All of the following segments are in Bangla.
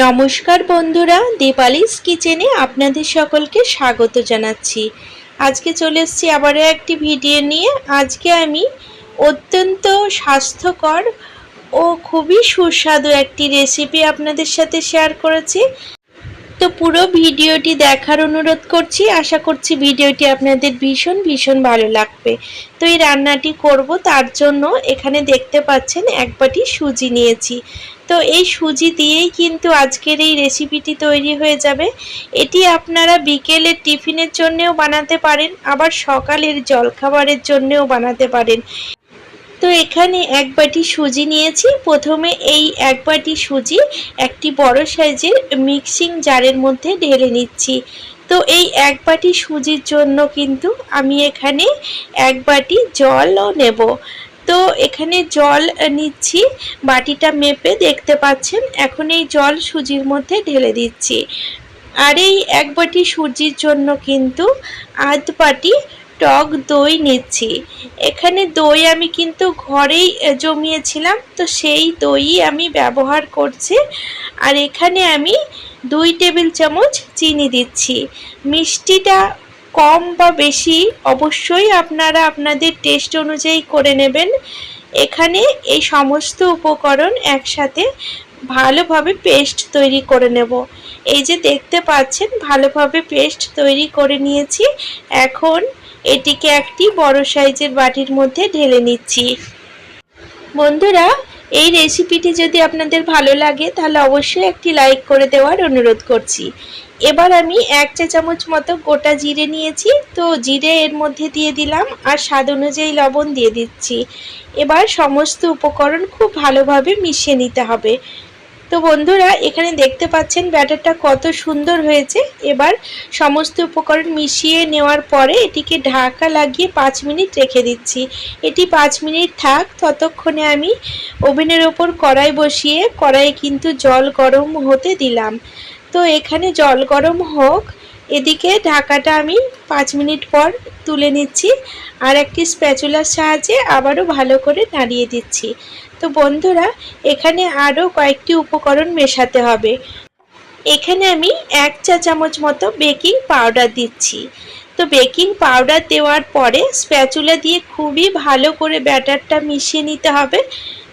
নমস্কার বন্ধুরা, দীপালিস কিচেনে আপনাদের সকলকে স্বাগত জানাচ্ছি। আজকে চলে এসেছি আবারও একটি ভিডিও নিয়ে। আজকে আমি অত্যন্ত স্বাস্থ্যকর ও খুবই সুস্বাদু একটি রেসিপি আপনাদের সাথে শেয়ার করেছি। তো পুরো ভিডিওটি দেখার অনুরোধ করছি। আশা করছি ভিডিওটি আপনাদের ভীষণ ভীষণ ভালো লাগবে। তো এই রান্নাটি করব তার জন্য এখানে দেখতে পাচ্ছেন এক বাটি সুজি নিয়েছি। তো এই সুজি দিয়েই কিন্তু আজকের এই রেসিপিটি তৈরি হয়ে যাবে। এটি আপনারা বিকেলের টিফিনের জন্যেও বানাতে পারেন, আবার সকালের জলখাবারের জন্যেও বানাতে পারেন। তো এখানে এক বাটি সুজি নিয়েছি। প্রথমে এই এক বাটি সুজি একটি বড় সাইজের মিক্সিং জারের মধ্যে ঢেলে নিচ্ছি। তো এই এক বাটি সুজির জন্য কিন্তু আমি এখানে এক বাটি জলও নেব। তো এখানে জল নিচ্ছি, বাটিটা মেপে দেখতে পাচ্ছেন। এখন এই জল সুজির মধ্যে ঢেলে দিচ্ছি। আর এই এক বাটি সুজির জন্য কিন্তু আধ বাটি টক দই নিচ্ছি। এখানে দই আমি কিন্তু ঘরেই জমিয়েছিলাম, তো সেই দই আমি ব্যবহার করছি। আর এখানে আমি দুই টেবিল চামচ চিনি দিচ্ছি। মিষ্টিটা কম বা বেশি অবশ্যই আপনারা আপনাদের টেস্ট অনুযায়ী করে নেবেন। এখানে এই সমস্ত উপকরণ একসাথে ভালোভাবে পেস্ট তৈরি করে নেব। এই যে দেখতে পাচ্ছেন, ভালোভাবে পেস্ট তৈরি করে নিয়েছি। এখন এটিকে একটি বড় সাইজের বাটির মধ্যে ঢেলে নিচ্ছি। বন্ধুরা এই রেসিপিটি যদি আপনাদের ভালো লাগে, তাহলে অবশ্যই একটি লাইক করে দেওয়ার অনুরোধ করছি। এবার আমি এক চা চামচ মতো গোটা জিরে নিয়েছি। তো জিরে এর মধ্যে দিয়ে দিলাম আর স্বাদ অনুযায়ী লবণ দিয়ে দিচ্ছি। এবার সমস্ত উপকরণ খুব ভালোভাবে মিশিয়ে নিতে হবে। তো বন্ধুরা, এখানে দেখতে পাচ্ছেন ব্যাটারটা কত সুন্দর হয়েছে। এবার সমস্ত উপকরণ মিশিয়ে নেওয়ার পরে এটিকে ঢাকা লাগিয়ে পাঁচ মিনিট রেখে দিচ্ছি। এটি পাঁচ মিনিট থাক, ততক্ষণে আমি ওভেনের ওপর কড়াই বসিয়ে কড়াইয়ে কিন্তু জল গরম হতে দিলাম। তো এখানে জল গরম হোক, এদিকে ঢাকাটা আমি পাঁচ মিনিট পর তুলে নিচ্ছি। আর একটি স্প্যাচুলার সাহায্যে আবারও ভালো করে নাড়িয়ে দিচ্ছি। তো বন্ধুরা, এখানে আরও কয়েকটি উপকরণ মেশাতে হবে। এখানে আমি এক চা চামচ মতো বেকিং পাউডার দিচ্ছি। তো বেকিং পাউডার দেওয়ার পরে স্প্যাচুলা দিয়ে খুবই ভালো করে ব্যাটারটা মিশিয়ে নিতে হবে।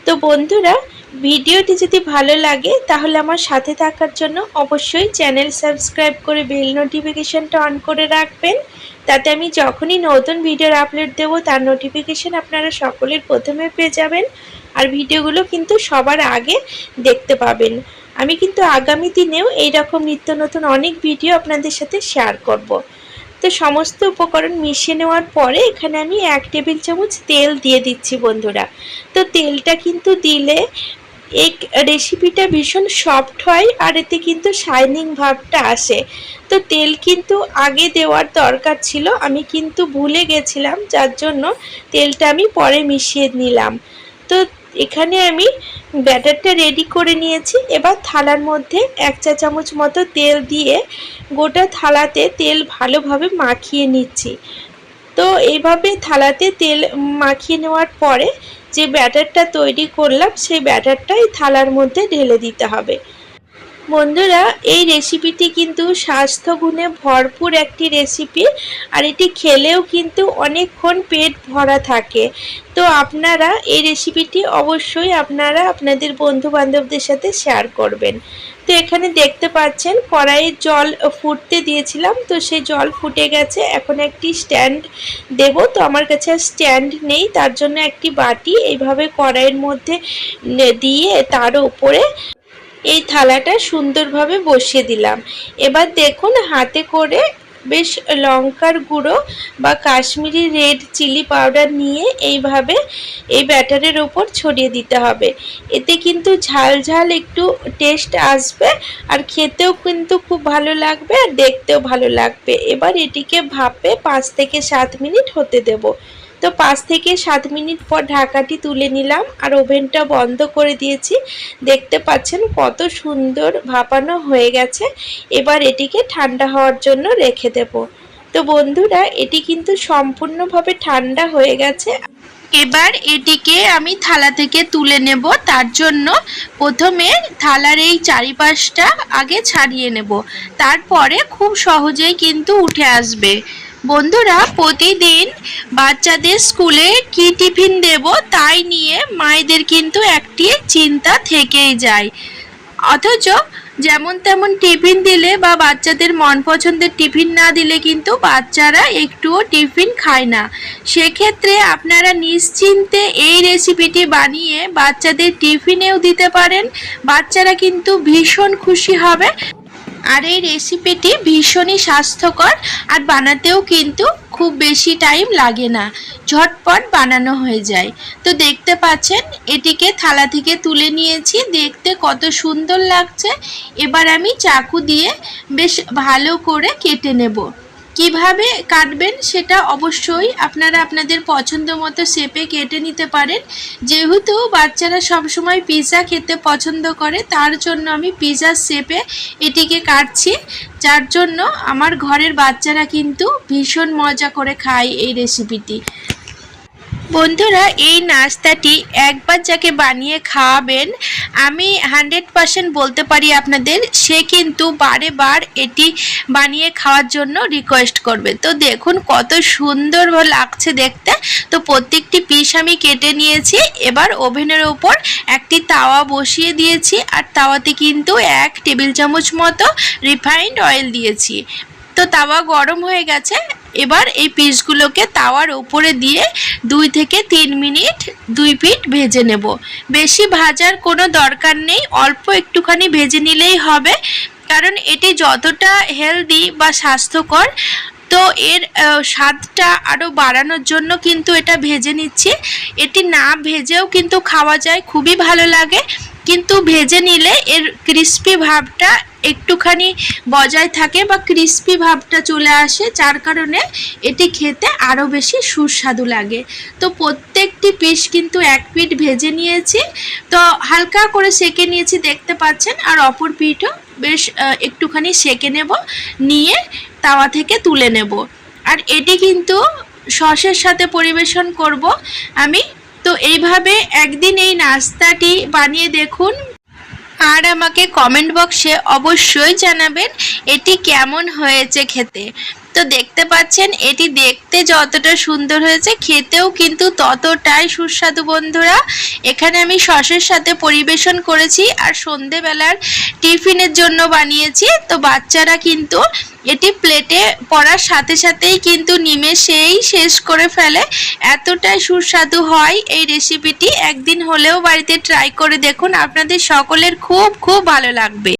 তো বন্ধুরা ভিডিওটি যদি ভালো লাগে, তাহলে আমার সাথে থাকার জন্য অবশ্যই চ্যানেল সাবস্ক্রাইব করে বেল নোটিফিকেশানটা অন করে রাখবেন। তাতে আমি যখনই নতুন ভিডিওর আপলোড দেবো, তার নোটিফিকেশান আপনারা সকলের প্রথমে পেয়ে যাবেন। আর ভিডিওগুলো কিন্তু সবার আগে দেখতে পাবেন। আমি কিন্তু আগামী দিনেও এইরকম নিত্য নতুন অনেক ভিডিও আপনাদের সাথে শেয়ার করব। তো সমস্ত উপকরণ মিশিয়ে নেওয়ার পরে এখানে আমি এক টেবিল চামচ তেল দিয়ে দিচ্ছি বন্ধুরা। তো তেলটা কিন্তু দিলে এই রেসিপিটা ভীষণ সফট হয় আর এতে কিন্তু শাইনিং ভাবটা আসে। তো তেল কিন্তু আগে দেওয়ার দরকার ছিল, আমি কিন্তু ভুলে গেছিলাম, যার জন্য তেলটা আমি পরে মিশিয়ে নিলাম। তো এখানে আমি ব্যাটারটা রেডি করে নিয়েছি, এবার থালার মধ্যে এক চা চামচ মতো তেল দিয়ে গোটা থালাতে তেল ভালোভাবে মাখিয়ে নিচ্ছি। তো এইভাবে থালাতে তেল মাখিয়ে নেওয়ার পরে যে ব্যাটারটা তৈরি করলাম, সেই ব্যাটারটাই থালার মধ্যে ঢেলে দিতে হবে। বন্ধুরা, এই রেসিপিটি কিন্তু স্বাস্থ্যগুণে ভরপুর একটি রেসিপি আর এটি খেলেও কিন্তু অনেকক্ষণ পেট ভরা থাকে। তো আপনারা এই রেসিপিটি অবশ্যই আপনারা আপনাদের বন্ধু বান্ধবদের সাথে শেয়ার করবেন। তো এখানে দেখতে পাচ্ছেন কড়াইয়ের জল ফুটতে দিয়েছিলাম, তো সেই জল ফুটে গেছে। এখন একটি স্ট্যান্ড দেব। তো আমার কাছে স্ট্যান্ড নেই, তার জন্য একটি বাটি এইভাবে কড়াইয়ের মধ্যে দিয়ে তার উপরে এই থালাটা সুন্দরভাবে বসিয়ে দিলাম। এবার দেখুন, হাতে করে বেশ লঙ্কার গুঁড়ো বা কাশ্মীরি রেড চিলি পাউডার নিয়ে এইভাবে এই ব্যাটারের ওপর ছড়িয়ে দিতে হবে। এতে কিন্তু ঝাল ঝাল একটু টেস্ট আসবে আর খেতেও কিন্তু খুব ভালো লাগবে আর দেখতেও ভালো লাগবে। এবার এটিকে ভাপে পাঁচ থেকে সাত মিনিট হতে দেবো। তো পাঁচ থেকে সাত মিনিট পর ঢাকাটি তুলে নিলাম আর ওভেনটা বন্ধ করে দিয়েছি। দেখতে পাচ্ছেন কত সুন্দর ভাপানো হয়ে গেছে। এবার এটিকে ঠান্ডা হওয়ার জন্য রেখে দেব। তো বন্ধুরা, এটি কিন্তু সম্পূর্ণভাবে ঠান্ডা হয়ে গেছে। এবার এটিকে আমি থালা থেকে তুলে নেব। তার জন্য প্রথমে থালার এই চারিপাশটা আগে ছাড়িয়ে নেব। তারপরে খুব সহজেই কিন্তু উঠে আসবে। বন্ধুরা, প্রতিদিন বাচ্চাদের স্কুলে কি টিফিন দেব তাই নিয়ে মায়েদের কিন্তু একটি চিন্তা থেকেই যায়। অথচ যেমন তেমন টিফিন দিলে বা বাচ্চাদের মন পছন্দের টিফিন না দিলে কিন্তু বাচ্চারা একটুও টিফিন খায় না। সেক্ষেত্রে আপনারা নিশ্চিন্তে এই রেসিপিটি বানিয়ে বাচ্চাদের টিফিনেও দিতে পারেন। বাচ্চারা কিন্তু ভীষণ খুশি হবে। আর এই রেসিপিটি ভীষণই স্বাস্থ্যকর আর বানাতেও কিন্তু খুব বেশি টাইম লাগে না। ঝটপট বানানো হয়ে যায়। তো দেখতে পাচ্ছেন, এটিকে থালা থেকে তুলে নিয়েছি। দেখতে কত সুন্দর লাগছে। এবার আমি চাকু দিয়ে বেশ ভালো করে কেটে নেব। কীভাবে কাটবেন সেটা অবশ্যই আপনারা আপনাদের পছন্দ মতো শেপে কেটে নিতে পারেন। যেহেতু বাচ্চারা সবসময় পিৎজা খেতে পছন্দ করে, তার জন্য আমি পিৎজার শেপে এটিকে কাটছি। যার জন্য আমার ঘরের বাচ্চারা কিন্তু ভীষণ মজা করে খায় এই রেসিপিটি বন্ধুরা, এই নাস্তাটি একবার যাকে বানিয়ে খাওয়াবেন, আমি হান্ড্রেড পার্সেন্ট বলতে পারি আপনাদের, সে কিন্তু বারে বার এটি বানিয়ে খাওয়ার জন্য রিকোয়েস্ট করবে। তো দেখুন কত সুন্দর লাগছে দেখতে। তো প্রত্যেকটি পিস আমি কেটে নিয়েছি, এবার ওভেনের ওপর একটি তাওয়া বসিয়ে দিয়েছি, আর তাওয়াতে কিন্তু এক টেবিল চামচ মতো রিফাইন্ড অয়েল দিয়েছি। তো তাওয়া গরম হয়ে গেছে এবার এই পিসগুলোকে তাওয়ার ওপরে দিয়ে দুই থেকে তিন মিনিট দুই পিঠ ভেজে নেব। বেশি ভাজার কোনো দরকার নেই, অল্প একটুখানি ভেজে নিলেই হবে। কারণ এটি যতটা হেলদি বা স্বাস্থ্যকর, তো এর স্বাদটা আরও বাড়ানোর জন্য কিন্তু এটা ভেজে নিচ্ছি। এটি না ভেজেও কিন্তু খাওয়া যায়, খুবই ভালো লাগে। কিন্তু ভেজে নিলে এর ক্রিস্পি ভাবটা একটুখানি বজায় থাকে বা ক্রিস্পি ভাবটা চলে আসে, যার কারণে এটি খেতে আরও বেশি সুস্বাদু লাগে। তো প্রত্যেকটি পিস কিন্তু এক পিঠ ভেজে নিয়েছি। তো হালকা করে সেকে নিয়েছি, দেখতে পাচ্ছেন, আর অপর পিঠও বেশ একটুখানি সেকে নেব, নিয়ে তাওয়া থেকে তুলে নেব। আর এটি কিন্তু সসের সাথে পরিবেশন করব আমি। তো এইভাবে একদিন এই নাস্তাটি বানিয়ে দেখুন আর আমাকে কমেন্ট বক্সে অবশ্যই জানাবেন এটি কেমন হয়েছে খেতে। তো দেখতে পাচ্ছেন, এটি দেখতে যতটা সুন্দর হয়েছে, খেতেও কিন্তু ততটাই সুস্বাদু বন্ধুরা। এখানে আমি সসের সাথে পরিবেশন করেছি আর সন্ধেবেলার টিফিনের জন্য বানিয়েছি। তো বাচ্চারা কিন্তু এটি প্লেটে পড়ার সাথে সাথেই কিন্তু নিমেষেই শেষ করে ফেলে। এতটাই সুস্বাদু হয় এই রেসিপিটি একদিন হলেও বাড়িতে ট্রাই করে দেখুন। আপনাদের সকলের খুব খুব ভালো লাগবে।